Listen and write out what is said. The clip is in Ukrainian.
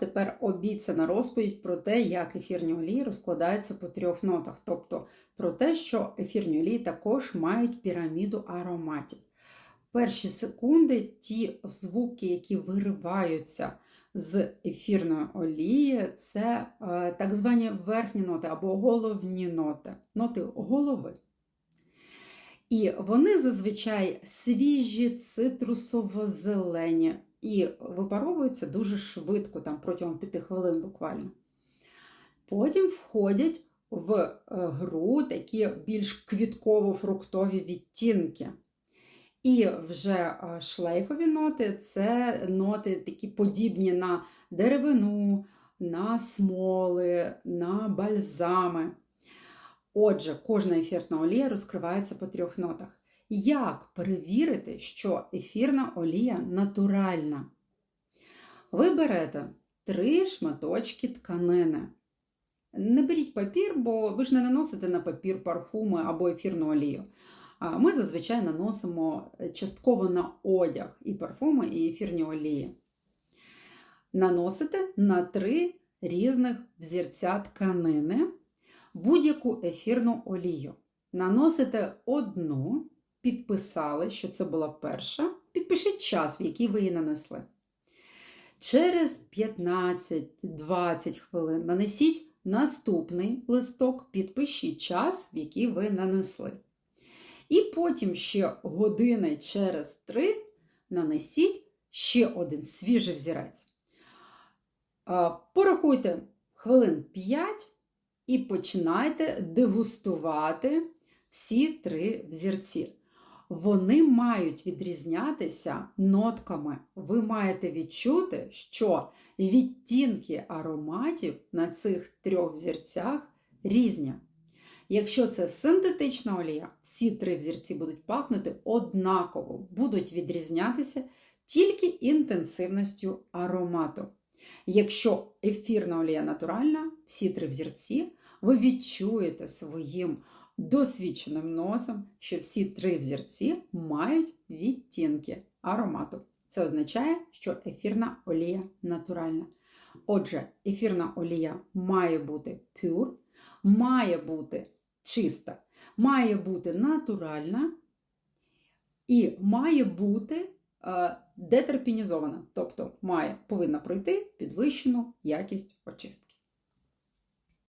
тепер обіцяна розповідь про те, як ефірні олії розкладаються по трьох нотах, тобто про те, що ефірні олії також мають піраміду ароматів. Перші секунди ті звуки, які вириваються з ефірної олії, це е, так звані верхні ноти або головні ноти, ноти голови. І вони зазвичай свіжі, цитрусово-зелені і випаровуються дуже швидко, там протягом 5 хвилин буквально. Потім входять в е, гру такі більш квітково-фруктові відтінки. І вже е, шлейфові ноти це ноти такі подібні на деревину, на смоли, на бальзами. Отже, кожна ефірна олія розкривається по трьох нотах. Як перевірити, що ефірна олія натуральна? Ви берете три шматочки тканини. Не беріть папір, бо ви ж не наносите на папір парфуми або ефірну олію. Ми зазвичай наносимо частково на одяг і парфуми, і ефірні олії. Наносите на три різних взірця тканини будь-яку ефірну олію. Наносите одну, підписали, що це була перша. Підпишіть час, в який ви її нанесли. Через 15-20 хвилин нанесіть наступний листок, підпишіть час, в який ви нанесли. І потім ще години через 3 нанесіть ще один свіжий взірець. Порахуйте хвилин 5 і починайте дегустувати всі три взірці. Вони мають відрізнятися нотками. Ви маєте відчути, що відтінки ароматів на цих трьох взірцях різні. Якщо це синтетична олія, всі три взірці будуть пахнути однаково, будуть відрізнятися тільки інтенсивністю аромату. Якщо ефірна олія натуральна, всі три взірці, ви відчуєте своїм досвідченим носом, що всі три взірці мають відтінки аромату. Це означає, що ефірна олія натуральна. Отже, ефірна олія має бути пюр, має бути чиста, має бути натуральна і має бути е, детерпінізована, тобто має, повинна пройти підвищену якість очистки.